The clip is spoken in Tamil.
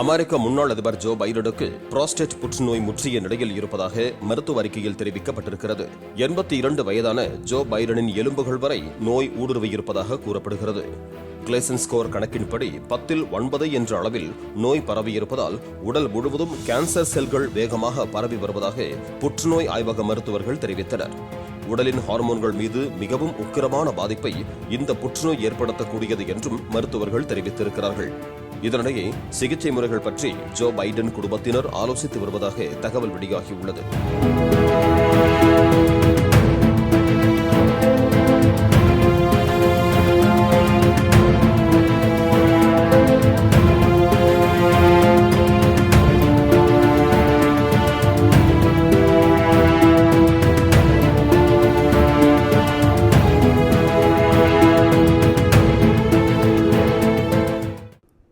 அமெரிக்க முன்னாள் அதிபர் ஜோ பைடனுக்கு புரோஸ்டேட் புற்றுநோய் முற்றிய நிலையில் இருப்பதாக மருத்துவ அறிக்கையில் தெரிவிக்கப்பட்டிருக்கிறது. எண்பத்தி இரண்டு வயதான ஜோ பைடனின் எலும்புகள் வரை நோய் ஊடுருவியிருப்பதாக கூறப்படுகிறது. கிளேசன் ஸ்கோர் கணக்கின்படி பத்தில் ஒன்பது என்ற அளவில் நோய் பரவியிருப்பதால் உடல் முழுவதும் கேன்சர் செல்கள் வேகமாக பரவி வருவதாக புற்றுநோய் ஆய்வக மருத்துவர்கள் தெரிவித்தனர். உடலின் ஹார்மோன்கள் மீது மிகவும் உக்கிரமான பாதிப்பை இந்த புற்றுநோய் ஏற்படுத்தக்கூடியது என்றும் மருத்துவர்கள் தெரிவித்திருக்கிறார்கள். இதனிடையே சிகிச்சை முறைகள் பற்றி ஜோ பைடன் குடும்பத்தினர் ஆலோசித்து வருவதாக தகவல் வெளியாகியுள்ளது.